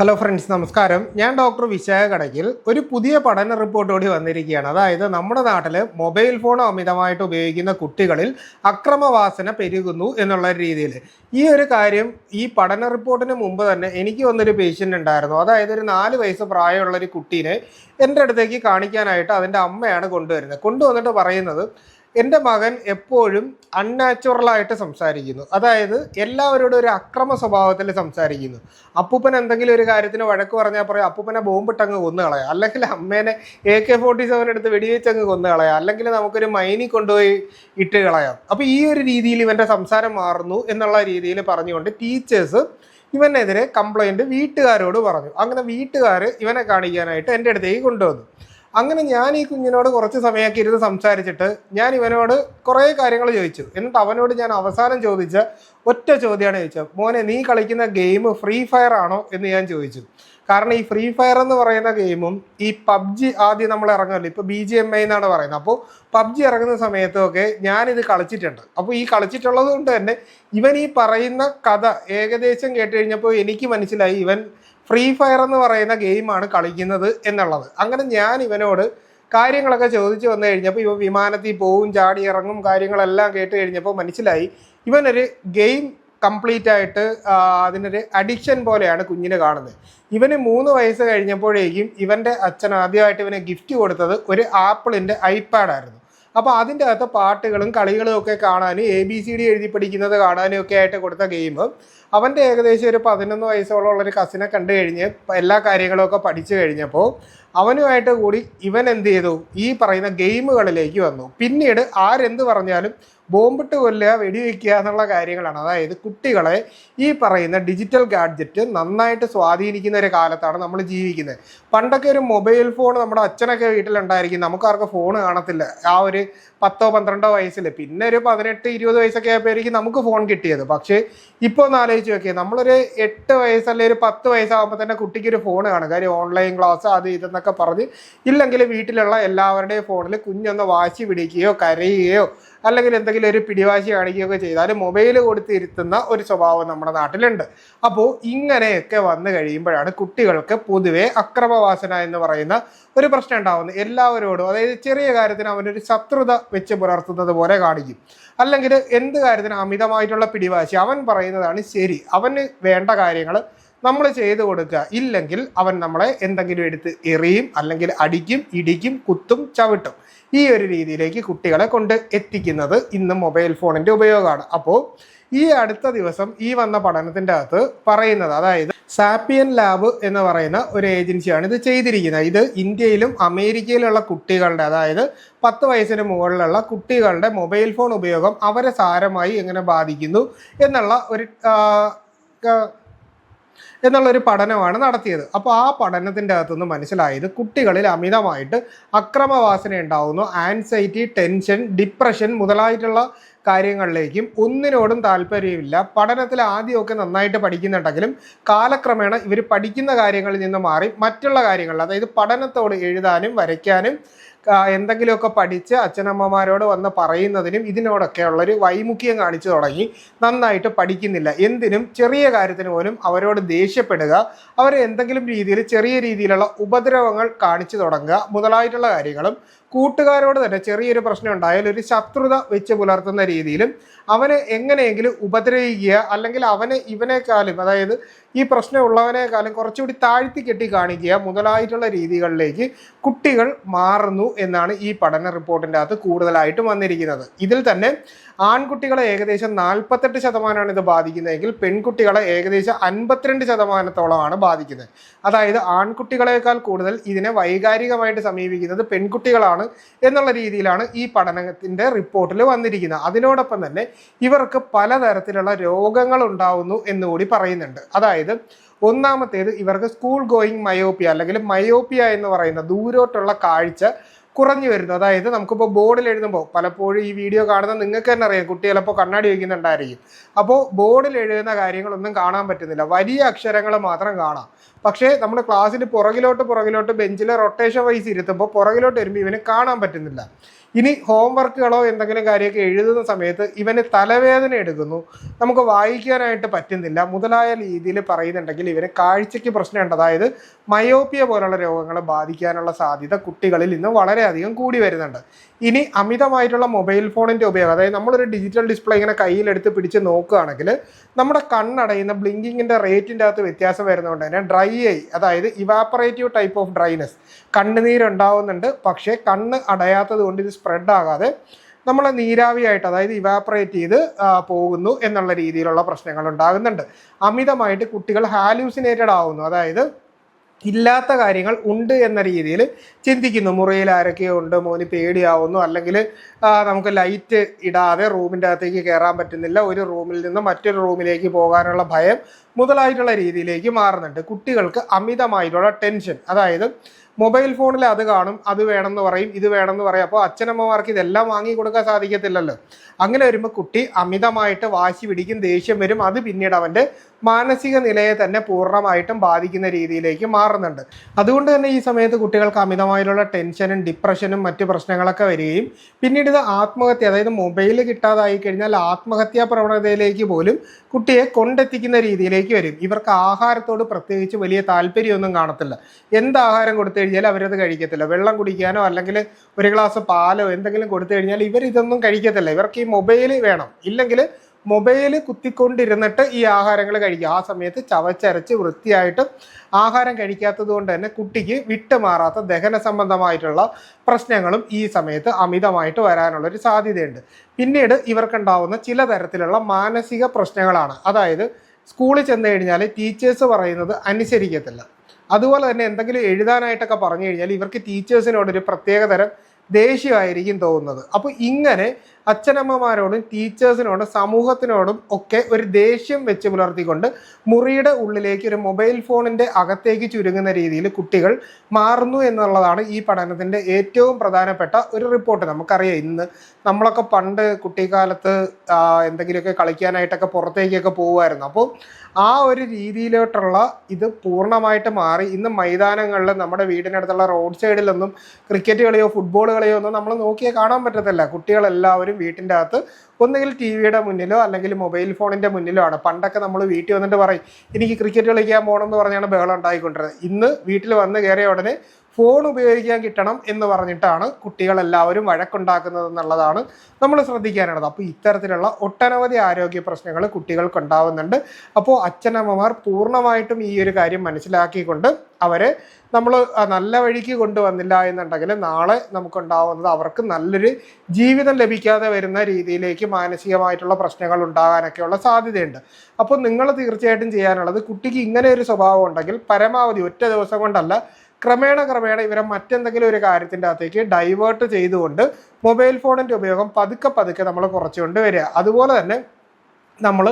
Hello friends നമസ്കാരം. ഞാൻ doctor Vishakha കടയ്ക്കിൽ ഒരു പുതിയ പഠന റിപ്പോർട്ട് കൂടി വന്നിരിക്കുകയാണ്. അതായത് നമ്മുടെ നാട്ടിൽ മൊബൈൽ ഫോൺ അമിതമായിട്ട് ഉപയോഗിക്കുന്ന കുട്ടികളിൽ അക്രമവാസന പെരുകുന്നു എന്നുള്ള രീതിയിൽ ഈ ഒരു കാര്യം ഈ പഠന റിപ്പോർട്ടിന് മുമ്പ് തന്നെ എനിക്ക് വന്നൊരു പേഷ്യന്റ് ഉണ്ടായിരുന്നു. അതായത് ഒരു നാല് വയസ്സ് പ്രായമുള്ള ഒരു കുട്ടീനെ എന്റെ അടുത്തേക്ക് കാണിക്കാനായിട്ട് അതിന്റെ അമ്മയാണ് കൊണ്ടുവരുന്നത്. കൊണ്ടുവന്നിട്ട് പറയുന്നത് എന്റെ മകൻ എപ്പോഴും അൺനാച്ചുറലായിട്ട് സംസാരിക്കുന്നു. അതായത് എല്ലാവരോടും ഒരു അക്രമ സ്വഭാവത്തിൽ സംസാരിക്കുന്നു. അപ്പൂപ്പൻ എന്തെങ്കിലും ഒരു കാര്യത്തിന് വഴക്ക് പറഞ്ഞാൽ പറയും അപ്പൂപ്പനെ ബോംബിട്ടങ്ങ് കൊന്നു കളയാം. അല്ലെങ്കിൽ അമ്മേനെ എ കെ ഫോർട്ടി സെവൻ എടുത്ത് വെടിവെച്ചങ്ങ് കൊന്നു കളയാം. അല്ലെങ്കിൽ നമുക്കൊരു മൈനി കൊണ്ടുപോയി ഇട്ട് കളയാം. അപ്പോൾ ഈ ഒരു രീതിയിൽ ഇവന്റെ സംസാരം മാറുന്നു എന്നുള്ള രീതിയിൽ പറഞ്ഞുകൊണ്ട് ടീച്ചേഴ്സ് ഇവനെതിരെ കംപ്ലൈന്റ് വീട്ടുകാരോട് പറഞ്ഞു. അങ്ങനെ വീട്ടുകാർ ഇവനെ കാണിക്കാനായിട്ട് എന്റെ അടുത്തേക്ക് കൊണ്ടുവന്നു. അങ്ങനെ ഞാൻ ഈ കുഞ്ഞിനോട് കുറച്ച് സമയമൊക്കെ ഇരുന്ന് സംസാരിച്ചിട്ട് ഞാൻ ഇവനോട് കുറേ കാര്യങ്ങൾ ചോദിച്ചു. എന്നിട്ട് അവനോട് ഞാൻ അവസാനം ചോദിച്ച ഒറ്റ ചോദ്യമാണ് ചോദിച്ചത്. മോനെ നീ കളിക്കുന്ന ഗെയിം ഫ്രീ ഫയർ ആണോ എന്ന് ഞാൻ ചോദിച്ചു. കാരണം ഈ ഫ്രീ ഫയർ എന്ന് പറയുന്ന ഗെയിമും ഈ പബ്ജി ആദ്യം നമ്മൾ ഇറങ്ങുമല്ലോ. ഇപ്പോൾ ബി ജി എം ഐ എന്നാണ് പറയുന്നത്. അപ്പോൾ പബ്ജി ഇറങ്ങുന്ന സമയത്തൊക്കെ ഞാനിത് കളിച്ചിട്ടുണ്ട്. അപ്പോൾ ഈ കളിച്ചിട്ടുള്ളത് കൊണ്ട് തന്നെ ഇവൻ ഈ പറയുന്ന കഥ ഏകദേശം കേട്ട് കഴിഞ്ഞപ്പോൾ എനിക്ക് മനസ്സിലായി. ഇവൻ ഫ്രീ ഫയർ എന്ന് പറയുന്ന ഗെയിമാണ് കളിക്കുന്നത് എന്നുള്ളത്. അങ്ങനെ ഞാൻ ഇവനോട് കാര്യങ്ങളൊക്കെ ചോദിച്ചു വന്നു കഴിഞ്ഞപ്പോൾ ഇവ വിമാനത്തിൽ പോവും ചാടി ഇറങ്ങും കാര്യങ്ങളെല്ലാം കേട്ട് കഴിഞ്ഞപ്പോൾ മനസ്സിലായി ഇവനൊരു ഗെയിം കംപ്ലീറ്റ് ആയിട്ട് അതിനൊരു അഡിക്ഷൻ പോലെയാണ് കുഞ്ഞിനെ കാണുന്നത്. ഇവന് മൂന്ന് വയസ്സ് കഴിഞ്ഞപ്പോഴേക്കും ഇവന്റെ അച്ഛൻ ആദ്യമായിട്ട് ഇവനെ ഗിഫ്റ്റ് കൊടുത്തത് ഒരു ആപ്പിളിന്റെ ഐപാഡായിരുന്നു. അപ്പോൾ അതിന്റെ അകത്ത് പാട്ടുകളും കളികളും ഒക്കെ കാണാനും എ ബി സി ഡി എഴുതി പഠിക്കുന്നത് കാണാനും ഒക്കെ ആയിട്ട് കൊടുത്ത ഗെയിം അവന്റെ ഏകദേശം ഒരു പതിനൊന്ന് വയസ്സോളം ഒരു കസിനെ കണ്ടു കഴിഞ്ഞ് എല്ലാ കാര്യങ്ങളും ഒക്കെ പഠിച്ചു കഴിഞ്ഞപ്പോൾ അവനുമായിട്ട് കൂടി ഇവൻ എന്ത് ചെയ്തു? ഈ പറയുന്ന ഗെയിമുകളിലേക്ക് വന്നു. പിന്നീട് ആരെന്ത് പറഞ്ഞാലും ബോംബിട്ട് കൊല്ലുക വെടിവെക്കുക എന്നുള്ള കാര്യങ്ങളാണ്. അതായത് കുട്ടികളെ ഈ പറയുന്ന ഡിജിറ്റൽ ഗാഡ്ജറ്റ് നന്നായിട്ട് സ്വാധീനിക്കുന്ന ഒരു കാലത്താണ് നമ്മൾ ജീവിക്കുന്നത്. പണ്ടൊക്കെ ഒരു മൊബൈൽ ഫോൺ നമ്മുടെ അച്ഛനൊക്കെ വീട്ടിലുണ്ടായിരിക്കും. നമുക്കാർക്കും ഫോൺ കാണത്തില്ല. ആ ഒരു പത്തോ പന്ത്രണ്ടോ വയസ്സിൽ. പിന്നെ ഒരു പതിനെട്ട് ഇരുപത് വയസ്സൊക്കെ ആയപ്പോഴേക്കും നമുക്ക് ഫോൺ കിട്ടിയത്. പക്ഷേ ഇപ്പോൾ ഒന്ന് ആലോചിച്ച് നോക്കിയാൽ നമ്മളൊരു എട്ട് വയസ്സ് അല്ലെങ്കിൽ ഒരു പത്ത് വയസ്സാകുമ്പോൾ തന്നെ കുട്ടിക്ക് ഒരു ഫോൺ കാണും. കാര്യം ഓൺലൈൻ ക്ലാസ് അത് ഇതെന്നൊക്കെ പറഞ്ഞ് ഇല്ലെങ്കിൽ വീട്ടിലുള്ള എല്ലാവരുടെയും ഫോണിൽ കുഞ്ഞൊന്ന് വാശി പിടിക്കുകയോ കരയുകയോ അല്ലെങ്കിൽ എന്തെങ്കിലും ഒരു പിടിവാശി കാണിക്കുകയൊക്കെ ചെയ്താൽ മൊബൈൽ കൊടുത്തിരുത്തുന്ന ഒരു സ്വഭാവം നമ്മുടെ നാട്ടിലുണ്ട്. അപ്പോൾ ഇങ്ങനെയൊക്കെ വന്നു കഴിയുമ്പോഴാണ് കുട്ടികൾക്ക് പൊതുവെ അക്രമവാസന എന്ന് പറയുന്ന ഒരു പ്രശ്നം ഉണ്ടാവുന്നത്. എല്ലാവരോടും അതായത് ചെറിയ കാര്യത്തിന് അവനൊരു ശത്രുത വെച്ച് പുലർത്തുന്നത് പോലെ കാണിക്കും. അല്ലെങ്കിൽ എന്ത് കാര്യത്തിന് അമിതമായിട്ടുള്ള പിടിവാശി അവൻ പറയുന്നതാണ് ശരി അവന് വേണ്ട കാര്യങ്ങൾ നമ്മൾ ചെയ്തു കൊടുക്കുക ഇല്ലെങ്കിൽ അവൻ നമ്മളെ എന്തെങ്കിലും എടുത്ത് എറിയും അല്ലെങ്കിൽ അടിക്കും ഇടിക്കും കുത്തും ചവിട്ടും. ഈ ഒരു രീതിയിലേക്ക് കുട്ടികളെ കൊണ്ട് എത്തിക്കുന്നത് ഇന്ന് മൊബൈൽ ഫോണിന്റെ ഉപയോഗമാണ്. അപ്പോൾ ഈ അടുത്ത ദിവസം ഈ വന്ന പഠനത്തിന്റെ അകത്ത് പറയുന്നത് അതായത് സാപ്പിയൻ ലാബ് എന്ന് പറയുന്ന ഒരു ഏജൻസിയാണ് ഇത് ചെയ്തിരിക്കുന്നത്. ഇത് ഇന്ത്യയിലും അമേരിക്കയിലുള്ള കുട്ടികളുടെ അതായത് പത്ത് വയസ്സിന് മുകളിലുള്ള കുട്ടികളുടെ മൊബൈൽ ഫോൺ ഉപയോഗം അവരെ സാരമായി എങ്ങനെ ബാധിക്കുന്നു എന്നുള്ള ഒരു എന്നുള്ളൊരു പഠനമാണ് നടത്തിയത്. അപ്പോൾ ആ പഠനത്തിന്റെ അകത്തുനിന്ന് മനസ്സിലായത് കുട്ടികളിൽ അമിതമായിട്ട് അക്രമവാസന ഉണ്ടാവുന്നു ആൻസൈറ്റി ടെൻഷൻ ഡിപ്രഷൻ മുതലായിട്ടുള്ള കാര്യങ്ങളിലേക്കും ഒന്നിനോടും താല്പര്യമില്ല. പഠനത്തിൽ ആദ്യമൊക്കെ നന്നായിട്ട് പഠിക്കുന്നുണ്ടെങ്കിലും കാലക്രമേണ ഇവർ പഠിക്കുന്ന കാര്യങ്ങളിൽ നിന്ന് മാറി മറ്റുള്ള കാര്യങ്ങൾ അതായത് പഠനത്തോട് എഴുതാനും വരയ്ക്കാനും എന്തെങ്കിലുമൊക്കെ പഠിച്ച് അച്ഛനമ്മമാരോട് വന്ന് പറയുന്നതിനും ഇതിനോടൊക്കെ ഉള്ളൊരു വൈമുഖ്യം കാണിച്ചു തുടങ്ങി നന്നായിട്ട് പഠിക്കുന്നില്ല. എന്തിനും ചെറിയ കാര്യത്തിന് പോലും അവരോട് ദേഷ്യപ്പെടുക അവരെ എന്തെങ്കിലും രീതിയിൽ ചെറിയ രീതിയിലുള്ള ഉപദ്രവങ്ങൾ കാണിച്ചു തുടങ്ങുക മുതലായിട്ടുള്ള കാര്യങ്ങളും കൂട്ടുകാരോട് തന്നെ ചെറിയൊരു പ്രശ്നം ഉണ്ടായാൽ ഒരു ശത്രുത വെച്ച് പുലർത്തുന്ന രീതിയിലും അവനെ എങ്ങനെയെങ്കിലും ഉപദ്രവിക്കുക അല്ലെങ്കിൽ അവനെ ഇവനേക്കാളും അതായത് ഈ പ്രശ്നമുള്ളവനെ കാലം കുറച്ചുകൂടി താഴ്ത്തി കെട്ടി കാണിക്കുക മുതലായിട്ടുള്ള രീതികളിലേക്ക് കുട്ടികൾ മാറുന്നു എന്നാണ് ഈ പഠന റിപ്പോർട്ടിന്റെ അകത്ത് കൂടുതലായിട്ടും വന്നിരിക്കുന്നത്. ഇതിൽ തന്നെ ആൺകുട്ടികളെ ഏകദേശം നാൽപ്പത്തെട്ട് ശതമാനമാണ് ഇത് ബാധിക്കുന്നതെങ്കിൽ പെൺകുട്ടികളെ ഏകദേശം അൻപത്തിരണ്ട് ശതമാനത്തോളമാണ് ബാധിക്കുന്നത്. അതായത് ആൺകുട്ടികളെക്കാൾ കൂടുതൽ ഇതിനെ വൈകാരികമായിട്ട് സമീപിക്കുന്നത് പെൺകുട്ടികളാണ് എന്നുള്ള രീതിയിലാണ് ഈ പഠനത്തിന്റെ റിപ്പോർട്ടിൽ വന്നിരിക്കുന്നത്. അതിനോടൊപ്പം തന്നെ ഇവർക്ക് പലതരത്തിലുള്ള രോഗങ്ങൾ ഉണ്ടാവുന്നു എന്നുകൂടി പറയുന്നുണ്ട്. അതായത് ഒന്നാമത്തേത് ഇവർക്ക് സ്കൂൾ ഗോയിങ് മയോപ്പിയ അല്ലെങ്കിൽ മയോപ്പിയ എന്ന് പറയുന്ന ദൂരോട്ടുള്ള കാഴ്ച കുറഞ്ഞു വരുന്നു. അതായത് നമുക്കിപ്പോൾ ബോർഡിൽ എഴുതുമ്പോൾ പലപ്പോഴും ഈ വീഡിയോ കാണുന്ന നിങ്ങൾക്ക് തന്നെ അറിയാം. കുട്ടി ചിലപ്പോൾ കണ്ണാടി വയ്ക്കുന്നുണ്ടായിരിക്കും അപ്പോൾ ബോർഡിൽ എഴുതുന്ന കാര്യങ്ങളൊന്നും കാണാൻ പറ്റുന്നില്ല. വലിയ അക്ഷരങ്ങൾ മാത്രം കാണാം. പക്ഷേ നമ്മൾ ക്ലാസ്സിൽ പുറകിലോട്ട് പുറകിലോട്ട് ബെഞ്ചിൽ റൊട്ടേഷൻ വൈസ് ഇരുത്തുമ്പോൾ പുറകിലോട്ട് വരുമ്പോൾ ഇവന് കാണാൻ പറ്റുന്നില്ല. ഇനി ഹോംവർക്കുകളോ എന്തെങ്കിലും കാര്യമൊക്കെ എഴുതുന്ന സമയത്ത് ഇവന് തലവേദന എടുക്കുന്നു. നമുക്ക് വായിക്കാനായിട്ട് പറ്റുന്നില്ല. മുതലായ രീതിയിൽ പറയുന്നുണ്ടെങ്കിൽ ഇവന് കാഴ്ചയ്ക്ക് പ്രശ്നമുണ്ട്. അതായത് മയോപ്പിയ പോലുള്ള രോഗങ്ങൾ ബാധിക്കാനുള്ള സാധ്യത കുട്ടികളിൽ ഇന്ന് വളരെയധികം കൂടി വരുന്നുണ്ട്. ഇനി അമിതമായിട്ടുള്ള മൊബൈൽ ഫോണിന്റെ ഉപയോഗം അതായത് നമ്മളൊരു ഡിജിറ്റൽ ഡിസ്പ്ലേ ഇങ്ങനെ കയ്യിലെടുത്ത് പിടിച്ച് നോക്കുകയാണെങ്കിൽ നമ്മുടെ കണ്ണടയുന്ന ബ്ലിങ്കിങ്ങിന്റെ റേറ്റിന്റെ അകത്ത് വ്യത്യാസം വരുന്നതുകൊണ്ട് തന്നെ ഡ്രൈ ഐ അതായത് ഇവാപ്പറേറ്റീവ് ടൈപ്പ് ഓഫ് ഡ്രൈനെസ് കണ്ണുനീരുണ്ടാവുന്നുണ്ട്. പക്ഷേ കണ്ണ് അടയാത്തത് കൊണ്ട് ഇത് സ്പ്രെഡ് ആകാതെ നമ്മൾ നീരാവിയായിട്ട് അതായത് ഇവാപ്പറേറ്റ് ചെയ്ത് പോകുന്നു എന്നുള്ള രീതിയിലുള്ള പ്രശ്നങ്ങൾ ഉണ്ടാകുന്നുണ്ട്. അമിതമായിട്ട് കുട്ടികൾ ഹാലൂസിനേറ്റഡ് ആവുന്നു. അതായത് ഇല്ലാത്ത കാര്യങ്ങൾ ഉണ്ട് എന്ന രീതിയിൽ ചിന്തിക്കുന്നു. മുറിയിൽ ആരൊക്കെയോ ഉണ്ട് മോന് പേടിയാവുന്നു അല്ലെങ്കിൽ നമുക്ക് ലൈറ്റ് ഇടാതെ റൂമിന്റെ അകത്തേക്ക് കയറാൻ പറ്റുന്നില്ല. ഒരു റൂമിൽ നിന്ന് മറ്റൊരു റൂമിലേക്ക് പോകാനുള്ള ഭയം മുതലായിട്ടുള്ള രീതിയിലേക്ക് മാറുന്നുണ്ട്. കുട്ടികൾക്ക് അമിതമായിട്ടുള്ള ടെൻഷൻ അതായത് മൊബൈൽ ഫോണിൽ അത് കാണും അത് വേണമെന്ന് പറയും ഇത് വേണമെന്ന് പറയും. അപ്പോൾ അച്ഛനമ്മമാർക്ക് ഇതെല്ലാം വാങ്ങി കൊടുക്കാൻ സാധിക്കത്തില്ലല്ലോ. അങ്ങനെ വരുമ്പോൾ കുട്ടി അമിതമായിട്ട് വാശി പിടിക്കും ദേഷ്യം വരും. അത് പിന്നീട് അവന്റെ മാനസിക നിലയെ തന്നെ പൂർണമായിട്ടും ബാധിക്കുന്ന രീതിയിലേക്ക് മാറുന്നുണ്ട്. അതുകൊണ്ട് തന്നെ ഈ സമയത്ത് കുട്ടികൾക്ക് അമിതമായുള്ള ടെൻഷനും ഡിപ്രഷനും മറ്റു പ്രശ്നങ്ങളൊക്കെ വരികയും പിന്നീട് ഇത് ആത്മഹത്യ അതായത് മൊബൈൽ കിട്ടാതായി കഴിഞ്ഞാൽ ആത്മഹത്യാ പ്രവണതയിലേക്ക് പോലും കുട്ടിയെ കൊണ്ടെത്തിക്കുന്ന രീതിയിലേക്ക് വരും. ഇവർക്ക് ആഹാരത്തോട് പ്രത്യേകിച്ച് വലിയ താല്പര്യമൊന്നും കാണത്തില്ല. എന്ത് ആഹാരം കൊടുത്തു കഴിഞ്ഞാൽ അവരത് കഴിക്കത്തില്ല. വെള്ളം കുടിക്കാനോ അല്ലെങ്കിൽ ഒരു ഗ്ലാസ് പാലോ എന്തെങ്കിലും കൊടുത്തു കഴിഞ്ഞാൽ ഇവർ ഇതൊന്നും കഴിക്കത്തില്ല. ഇവർക്ക് ഈ മൊബൈൽ വേണം. ഇല്ലെങ്കിൽ മൊബൈൽ കുത്തിക്കൊണ്ടിരുന്നിട്ട് ഈ ആഹാരങ്ങൾ കഴിക്കുക. ആ സമയത്ത് ചവച്ചരച്ച് വൃത്തിയായിട്ട് ആഹാരം കഴിക്കാത്തത് കൊണ്ട് തന്നെ കുട്ടിക്ക് വിട്ടുമാറാത്ത ദഹന സംബന്ധമായിട്ടുള്ള പ്രശ്നങ്ങളും ഈ സമയത്ത് അമിതമായിട്ട് വരാനുള്ളൊരു സാധ്യതയുണ്ട്. പിന്നീട് ഇവർക്കുണ്ടാവുന്ന ചില തരത്തിലുള്ള മാനസിക പ്രശ്നങ്ങളാണ്. അതായത് സ്കൂളിൽ ചെന്ന് കഴിഞ്ഞാൽ ടീച്ചേഴ്സ് പറയുന്നത് അനുസരിക്കത്തില്ല. അതുപോലെ തന്നെ എന്തെങ്കിലും എഴുതാനായിട്ടൊക്കെ പറഞ്ഞു കഴിഞ്ഞാൽ ഇവർക്ക് ടീച്ചേഴ്സിനോടൊരു പ്രത്യേകതരം ദേഷ്യമായിരിക്കും തോന്നുന്നത്. അപ്പോൾ ഇങ്ങനെ അച്ഛനമ്മമാരോടും ടീച്ചേഴ്സിനോടും സമൂഹത്തിനോടും ഒക്കെ ഒരു ദേഷ്യം വെച്ച് പുലർത്തിക്കൊണ്ട് മുറിയുടെ ഉള്ളിലേക്ക് ഒരു മൊബൈൽ ഫോണിന്റെ അകത്തേക്ക് ചുരുങ്ങുന്ന രീതിയിൽ കുട്ടികൾ മാറുന്നു എന്നുള്ളതാണ് ഈ പഠനത്തിന്റെ ഏറ്റവും പ്രധാനപ്പെട്ട ഒരു റിപ്പോർട്ട് നമുക്കറിയാം. ഇന്ന് നമ്മളൊക്കെ പണ്ട് കുട്ടിക്കാലത്ത് എന്തെങ്കിലുമൊക്കെ കളിക്കാനായിട്ടൊക്കെ പുറത്തേക്കൊക്കെ പോകുമായിരുന്നു. അപ്പോൾ ആ ഒരു രീതിയിലോട്ടുള്ള ഇത് പൂർണമായിട്ട് മാറി. ഇന്ന് മൈതാനങ്ങളിൽ നമ്മുടെ വീടിനടുത്തുള്ള റോഡ് സൈഡിലൊന്നും ക്രിക്കറ്റ് കളിയോ ഫുട്ബോൾ കളിയോ ഒന്നും നമ്മൾ നോക്കിയേ കാണാൻ പറ്റത്തില്ല. കുട്ടികളെല്ലാവരും വീട്ടിന്റെ അകത്ത് ഒന്നുകിൽ ടി വിയുടെ മുന്നിലോ അല്ലെങ്കിൽ മൊബൈൽ ഫോണിന്റെ മുന്നിലോ ആണ്. പണ്ടൊക്കെ നമ്മൾ വീട്ടിൽ വന്നിട്ട് പറയും എനിക്ക് ക്രിക്കറ്റ് കളിക്കാൻ പോകണം എന്ന് പറഞ്ഞാണ് ബഹളം ഉണ്ടായിക്കൊണ്ടിരുന്നത്. ഇന്ന് വീട്ടിൽ വന്ന് കയറിയ ഉടനെ ഫോൺ ഉപയോഗിക്കാൻ കിട്ടണം എന്ന് പറഞ്ഞിട്ടാണ് കുട്ടികളെല്ലാവരും വഴക്കുണ്ടാക്കുന്നത് എന്നുള്ളതാണ് നമ്മൾ ശ്രദ്ധിക്കാനുള്ളത്. അപ്പോൾ ഇത്തരത്തിലുള്ള ഒട്ടനവധി ആരോഗ്യ പ്രശ്നങ്ങൾ കുട്ടികൾക്ക് ഉണ്ടാവുന്നുണ്ട്. അപ്പോൾ അച്ഛനമ്മമാർ പൂർണമായിട്ടും ഈ ഒരു കാര്യം മനസ്സിലാക്കിക്കൊണ്ട് അവരെ നമ്മൾ നല്ല വഴിക്ക് കൊണ്ടുവന്നില്ല എന്നുണ്ടെങ്കിൽ നാളെ നമുക്കുണ്ടാവുന്നത് അവർക്ക് നല്ലൊരു ജീവിതം ലഭിക്കാതെ വരുന്ന രീതിയിലേക്ക് മാനസികമായിട്ടുള്ള പ്രശ്നങ്ങൾ ഉണ്ടാകാനൊക്കെയുള്ള സാധ്യതയുണ്ട്. അപ്പോൾ നിങ്ങൾ തീർച്ചയായിട്ടും ചെയ്യാനുള്ളത് കുട്ടിക്ക് ഇങ്ങനെ ഒരു സ്വഭാവം ഉണ്ടെങ്കിൽ പരമാവധി ഒറ്റ ദിവസം കൊണ്ടല്ല ക്രമേണ ക്രമേണ ഇവരെ മറ്റെന്തെങ്കിലും ഒരു കാര്യത്തിന്റെ അകത്തേക്ക് ഡൈവേർട്ട് ചെയ്തുകൊണ്ട് മൊബൈൽ ഫോണിന്റെ ഉപയോഗം പതുക്കെ പതുക്കെ നമ്മൾ കുറച്ചുകൊണ്ട് വരിക. അതുപോലെ തന്നെ നമ്മൾ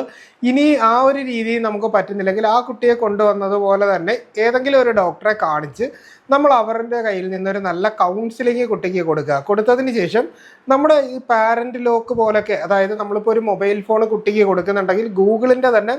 ഇനി ആ ഒരു രീതിയിൽ നമുക്ക് പറ്റുന്നില്ലെങ്കിൽ ആ കുട്ടിയെ കൊണ്ടുവന്നതുപോലെ തന്നെ ഏതെങ്കിലും ഒരു ഡോക്ടറെ കാണിച്ച് നമ്മൾ അവരുടെ കയ്യിൽ നിന്നൊരു നല്ല കൗൺസിലിംഗ് കുട്ടിക്ക് കൊടുക്കുക. കൊടുത്തതിന് ശേഷം നമ്മുടെ ഈ പാരന്റ് ലോക്ക് പോലൊക്കെ അതായത് നമ്മളിപ്പോൾ ഒരു മൊബൈൽ ഫോൺ കുട്ടിക്ക് കൊടുക്കുന്നുണ്ടെങ്കിൽ ഗൂഗിളിന്റെ തന്നെ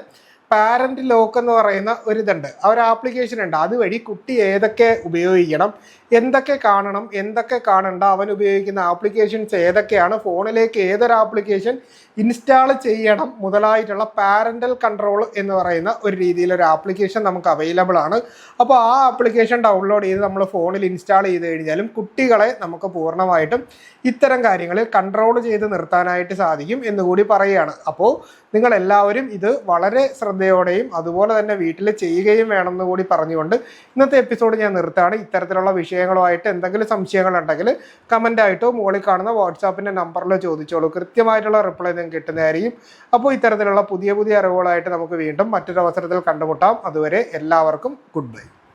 പാരന്റ് ലോക്ക് എന്ന് പറയുന്ന ഒരു ഇതുണ്ട്. ആ ഒരു ആപ്ലിക്കേഷൻ ഉണ്ട്. അതുവഴി കുട്ടി ഏതൊക്കെ ഉപയോഗിക്കണം എന്തൊക്കെ കാണണം എന്തൊക്കെ കാണണ്ട അവൻ ഉപയോഗിക്കുന്ന ആപ്ലിക്കേഷൻസ് ഏതൊക്കെയാണ് ഫോണിലേക്ക് ഏതൊരു ആപ്ലിക്കേഷൻ ഇൻസ്റ്റാൾ ചെയ്യണം മുതലായിട്ടുള്ള പാരന്റൽ കൺട്രോൾ എന്ന് പറയുന്ന ഒരു രീതിയിലൊരു ആപ്ലിക്കേഷൻ നമുക്ക് അവൈലബിൾ ആണ്. അപ്പോൾ ആ ആപ്ലിക്കേഷൻ ഡൗൺലോഡ് ചെയ്ത് നമ്മൾ ഫോണിൽ ഇൻസ്റ്റാൾ ചെയ്ത് കഴിഞ്ഞാലും കുട്ടികളെ നമുക്ക് പൂർണമായിട്ടും ഇത്തരം കാര്യങ്ങളിൽ കൺട്രോൾ ചെയ്ത് നിർത്താനായിട്ട് സാധിക്കും എന്നുകൂടി പറയുകയാണ്. അപ്പോൾ നിങ്ങൾ എല്ലാവരും ഇത് വളരെ ശ്രദ്ധയോടെയും അതുപോലെ തന്നെ വീട്ടിൽ ചെയ്യുകയും വേണമെന്ന് കൂടി പറഞ്ഞുകൊണ്ട് ഇന്നത്തെ എപ്പിസോഡ് ഞാൻ നിർത്താണ് ഇത്തരത്തിലുള്ള വിഷയങ്ങളുമായിട്ട് എന്തെങ്കിലും സംശയങ്ങളുണ്ടെങ്കിൽ കമന്റ് ആയിട്ടോ മുകളിൽ കാണുന്ന വാട്സാപ്പിന്റെ നമ്പറിലോ ചോദിച്ചോളൂ. കൃത്യമായിട്ടുള്ള റിപ്ലൈ നിങ്ങൾക്ക് കിട്ടുന്നതായിരിക്കും. അപ്പോൾ ഇത്തരത്തിലുള്ള പുതിയ പുതിയ അറിവുകളായിട്ട് നമുക്ക് വീണ്ടും മറ്റൊരവസരത്തിൽ കണ്ടുമുട്ടാം. അതുവരെ എല്ലാവർക്കും ഗുഡ് ബൈ